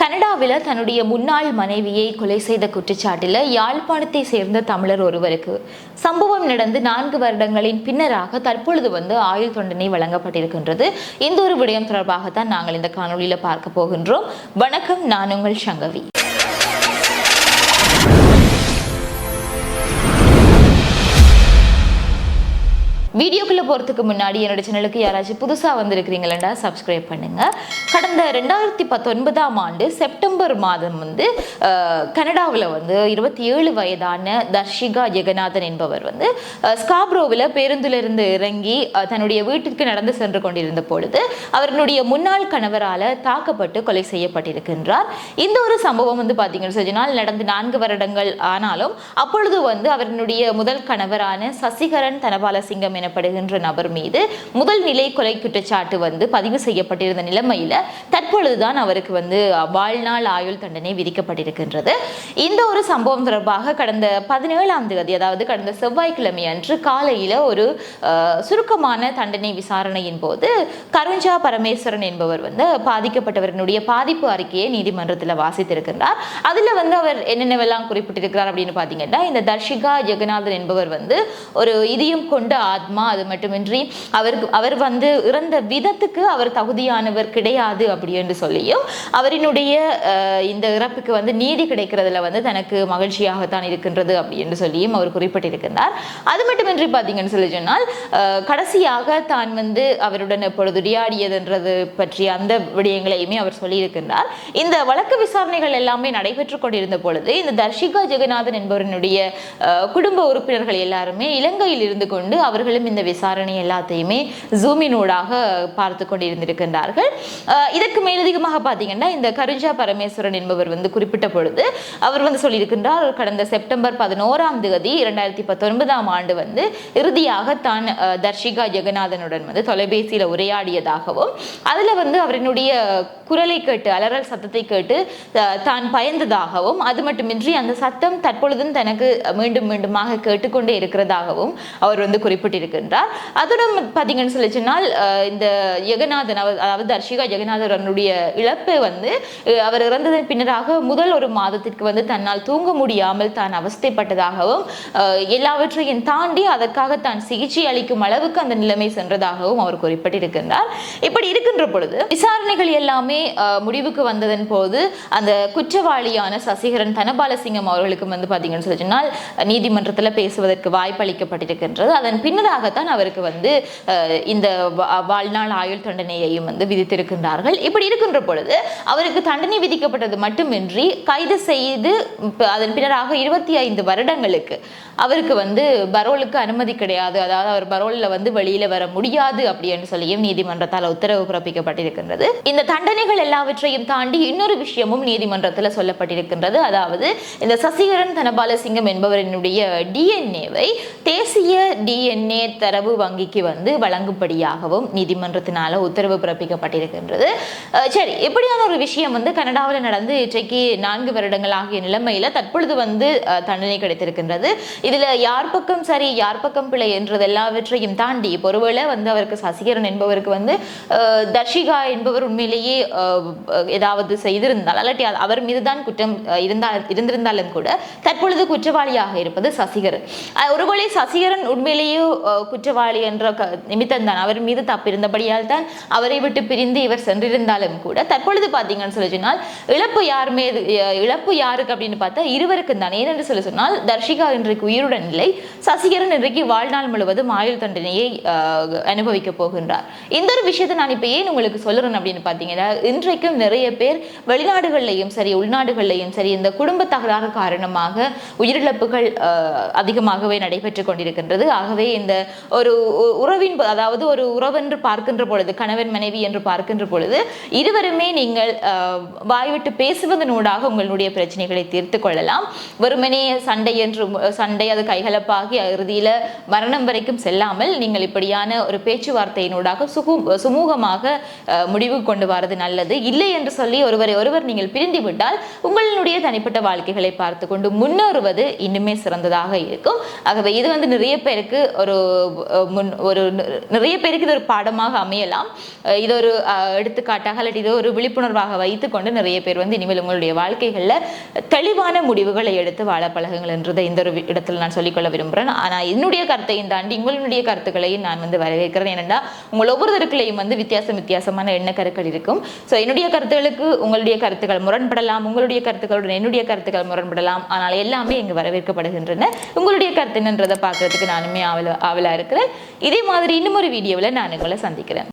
கனடாவில் தன்னுடைய முன்னாள் மனைவியை கொலை செய்த குற்றச்சாட்டில் யாழ்ப்பாணத்தை சேர்ந்த தமிழர் ஒருவருக்கு சம்பவம் நடந்து நான்கு வருடங்களின் பின்னராக தற்பொழுது வந்து ஆயுள் தண்டனை வழங்கப்பட்டிருக்கின்றது. இந்த ஒரு விடயம் தொடர்பாகத்தான் நாங்கள் இந்த காணொலியில் பார்க்க போகின்றோம். வணக்கம் நான் உங்கள் சங்கவி. வீடியோக்குள்ளே போகிறதுக்கு முன்னாடி என்னோட சேனலுக்கு யாராச்சும் புதுசாக வந்திருக்கிறீங்களா சப்ஸ்கிரைப் பண்ணுங்க. கடந்த ரெண்டாயிரத்தி பத்தொன்பதாம் ஆண்டு செப்டம்பர் மாதம் வந்து கனடாவில் வந்து இருபத்தி ஏழு வயதான தர்ஷிகா ஜெகநாதன் என்பவர் வந்து ஸ்காப்ரோவில் பேருந்திலிருந்து இறங்கி தன்னுடைய வீட்டிற்கு நடந்து சென்று கொண்டிருந்த பொழுது அவர்களுடைய முன்னாள் கணவரால் தாக்கப்பட்டு கொலை செய்யப்பட்டிருக்கின்றார். இந்த ஒரு சம்பவம் வந்து பார்த்தீங்கன்னு சொன்னால் நடந்து நான்கு வருடங்கள் ஆனாலும் அப்பொழுது வந்து அவர்களுடைய முதல் கணவரான சசிகரன் தனபாலசிங்கம் எனப்படுகின்ற நபர் மீது முதல் நிலை கொலை குற்றச்சாட்டு வந்து பதிவு செய்யப்பட்டிருந்த நிலைமையில தற்பொழுதுதான் அவருக்கு வந்து வாழ்நாள் ஆயுள் தண்டனை விதிக்கப்பட்டிருக்கின்றது. இந்த ஒரு சம்பவம் தொடர்பாக கடந்த பதினேழாம் தேதி அதாவது கடந்த செவ்வாய்க்கிழமை அன்று காலையில ஒரு சுருக்கமான தண்டனை விசாரணையின் போது கருஞ்சா பரமேஸ்வரன் என்பவர் வந்து பாதிக்கப்பட்டவர்களுடைய பாதிப்பு அறிக்கையை நீதிமன்றத்தில் வாசித்திருக்கின்றார். அதுல வந்து அவர் என்னென்னவெல்லாம் குறிப்பிட்டிருக்கிறார் அப்படின்னு பார்த்தீங்கன்னா இந்த தர்ஷிகா ஜெகநாதன் என்பவர் வந்து ஒரு இதயம் கொண்ட ஆத்மா அது மட்டுமின்றி அவருக்கு அவர் வந்து இறந்த விதத்துக்கு அவர் தகுதியானவர் கிடையாது அப்படி என்று சொல்லியும் அவரினுடைய இந்த இறப்புக்கு வந்து நீதி கிடைக்கிறதுல வந்து தனக்கு மகிழ்ச்சியாகத்தான் இருக்கின்றது அப்படி என்று சொல்லியும் அவர் குறிப்பிட்டிருக்கின்றார். அது மட்டுமின்றி பார்த்தீங்கன்னு சொல்லி சொன்னால் கடைசியாக தான் வந்து அவருடன் எப்பொழுது உரையாடியதுன்றது பற்றிய அந்த விடயங்களையுமே அவர் சொல்லியிருக்கின்றார். இந்த வழக்கு விசாரணைகள் எல்லாமே நடைபெற்று கொண்டிருந்த பொழுது இந்த தர்ஷிகா ஜெகநாதன் என்பவரினுடைய குடும்ப உறுப்பினர்கள் எல்லாருமே இலங்கையில் இருந்து கொண்டு அவர்களும் இந்த விசாரணை எல்லாத்தையுமே ஜூமினூடாக பார்த்து கொண்டிருந்திருக்கின்றார்கள். இதற்கு மேலதிகமாக பார்த்தீங்கன்னா இந்த கருஞ்சா பரமேஸ்வரன் என்பவர் வந்து குறிப்பிட்ட பொழுது அவர் வந்து சொல்லியிருக்கின்றார் கடந்த செப்டம்பர் பதினோராம் தேதி இரண்டாயிரத்தி பத்தொன்பதாம் ஆண்டு வந்து இறுதியாக தான் தர்ஷிகா ஜெகநாதனுடன் வந்து தொலைபேசியில் உரையாடியதாகவும் அதில் வந்து அவரினுடைய குரலை கேட்டு அலறல் சத்தத்தை கேட்டு தான் பயந்ததாகவும் அது மட்டுமின்றி அந்த சத்தம் தற்பொழுதும் தனக்கு மீண்டும் மீண்டுமாக கேட்டுக்கொண்டே இருக்கிறதாகவும் அவர் வந்து இருக்கின்றார். அதுடன் பார்த்தீங்கன்னு சொல்லி சொன்னால் இந்த ஜெகநாதன் அவர் அதாவது தர்ஷிகா ஜெகநாதனுடைய இழப்பு வந்து அவர் இறந்ததன் பின்னராக முதல் ஒரு மாதத்திற்கு வந்து தன்னால் தூங்க முடியாமல் தான் அவஸ்தைப்பட்டதாகவும் எல்லாவற்றையும் தாண்டி அதற்காக தான் சிகிச்சை அளிக்கும் அளவுக்கு அந்த நிலைமை சென்றதாகவும் அவர் குறிப்பிட்டிருக்கின்றார். இப்படி இருக்கின்ற பொழுது விசாரணைகள் எல்லாமே முடிவுக்கு வந்ததன் போது அந்த குற்றவாளியான சசிகரன் தனபாலசிங்கம் அவர்களுக்கும் வந்து பார்த்தீங்கன்னு சொல்லி சொன்னால் நீதிமன்றத்தில் பேசுவதற்கு வாய்ப்பு அளிக்கப்பட்டிருக்கின்றது அதன் பின்னராக தான் அவருக்கு வந்து இந்த வா- வாழ்நாள் ஆயுள் தண்டனையையும் வந்து விதித்திருக்கின்றார்கள். இப்படி இருக்கின்ற பொழுது அவருக்கு தண்டனை விதிக்கப்பட்டது மட்டுமின்றி கைது செய்து அதன் பின்னராக இருபத்தி ஐந்து வருடங்களுக்கு அவருக்கு வந்து பரோலுக்கு அனுமதி கிடையாது. அதாவது அவர் பரோலில் வந்து வெளியில வர முடியாது அப்படின்னு சொல்லியும் நீதிமன்றத்தால் உத்தரவு பிறப்பிக்கப்பட்டிருக்கின்றது. இந்த தண்டனைகள் எல்லாவற்றையும் தாண்டி இன்னொரு விஷயமும் நீதிமன்றத்தில் சொல்லப்பட்டிருக்கின்றது. அதாவது இந்த சசிகரன் தனபாலசிங்கம் என்பவரினுடைய டிஎன்ஏவை தேசிய டிஎன்ஏ தரவு வங்கிக்கு வந்து வழங்கும்படியாகவும் நீதிமன்றத்தினால உத்தரவு பிறப்பிக்கப்பட்டிருக்கின்றது. சரி இப்படியான ஒரு விஷயம் வந்து கனடாவில் நடந்து இன்றைக்கு நான்கு வருடங்கள் ஆகிய நிலைமையில தற்பொழுது வந்து தண்டனை கிடைத்திருக்கின்றது. இதுல யார் பக்கம் சரி யார் பக்கம் பிழை என்றது எல்லாவற்றையும் தாண்டி பொறுவளை ஒருவேளை வந்து அவருக்கு சசிகரன் என்பவருக்கு வந்து தர்ஷிகா என்பவர் உண்மையிலேயே ஏதாவது செய்திருந்தால் அல்லாட்டி அவர் மீதுதான் குற்றம் இருந்தால் இருந்திருந்தாலும் கூட தற்பொழுது குற்றவாளியாக இருப்பது சசிகரன். ஒருவேளை சசிகரன் உண்மையிலேயே குற்றவாளி என்ற க- நிமித்தம்தான். அவர் மீது தப்பு இருந்தபடியால் தான் அவரை விட்டு பிரிந்து இவர் சென்றிருந்தாலும் கூட தற்பொழுது பார்த்தீங்கன்னு சொல்லி சொன்னால் இழப்பு யார் மீது இழப்பு யாருக்கு அப்படின்னு பார்த்தா இருவருக்கும் தான். ஏனென்று சொல்லி சொன்னால் தர்ஷிகா இன்றைக்கு உயிருடன் இல்லை. சசிகரன் இன்றைக்கு வாழ்நாள் முழுவதும் ஆயுள் தண்டனையை அனுபவிக்க போகின்றார். இந்த ஒரு விஷயத்தை நான் இப்போ ஏன் உங்களுக்கு சொல்லுறேன் அப்படின்னு பார்த்தீங்கன்னா இன்றைக்கும் நிறைய பேர் வெளிநாடுகள்லையும் சரி உள்நாடுகள்லையும் சரி இந்த குடும்ப தகராறு காரணமாக உயிரிழப்புகள் அதிகமாகவே நடைபெற்று கொண்டிருக்கின்றது. ஆகவே இந்த ஒரு உ- உறவின் அதாவது ஒரு உறவென்று பார்க்கின்ற பொழுது கணவன் மனைவி என்று பார்க்கின்ற பொழுது இருவருமே நீங்கள் அஹ், வாய்விட்டு பேசுவதனூடாக உங்களுடைய பிரச்சனைகளை தீர்த்து கொள்ளலாம். வெறுமனே சண்டை என்று சண்டை அது கைகலப்பாகி இறுதியில மரணம் வரைக்கும் செல்லாமல் நீங்கள் இப்படியான ஒரு பேச்சுவார்த்தையினூடாக சுகு சுமூகமாக முடிவு கொண்டு வரது நல்லது. இல்லை என்று சொல்லி ஒருவரை ஒருவர் நீங்கள் பிரிந்து விட்டால் உங்களுடைய தனிப்பட்ட வாழ்க்கைகளை பார்த்து கொண்டு முன்னேறுவது இன்னுமே சிறந்ததாக இருக்கும். ஆகவே இது வந்து நிறைய பேருக்கு ஒரு முன் ஒரு நிறைய பேருக்கு இது ஒரு பாடமாக அமையலாம். இது ஒரு எடுத்துக்காட்டாக அல்லது இது ஒரு விழிப்புணர்வாக வைத்துக்கொண்டு நிறைய பேர் வந்து இனிமேல் உங்களுடைய வாழ்க்கைகளில் தெளிவான முடிவுகளை எடுத்து வாழ பழகுங்கள் என்றதை இந்த ஒரு இடத்துல நான் சொல்லிக்கொள்ள விரும்புகிறேன் ஆனால் என்னுடைய கருத்தையும் தாண்டி உங்களுடைய கருத்துக்களையும் நான் வந்து வரவேற்கிறேன். ஏனென்றால் உங்கள் ஒவ்வொருத்தருக்குள்ளேயும் வந்து வித்தியாசம் வித்தியாசமான எண்ண கருக்கள் இருக்கும். ஸோ என்னுடைய கருத்துகளுக்கு உங்களுடைய கருத்துக்கள் முரண்படலாம். உங்களுடைய கருத்துக்களுடன் என்னுடைய கருத்துக்கள் முரண்படலாம். ஆனால் எல்லாமே இங்கு வரவேற்கப்படுகின்றன. உங்களுடைய கருத்து என்னன்றதை பார்க்கறதுக்கு நானுமே ஆவல ஆவலாக இருக்கிறேன். இதே மாதிரி இன்னும் ஒரு வீடியோவில் நான் உங்களை சந்திக்கிறேன்.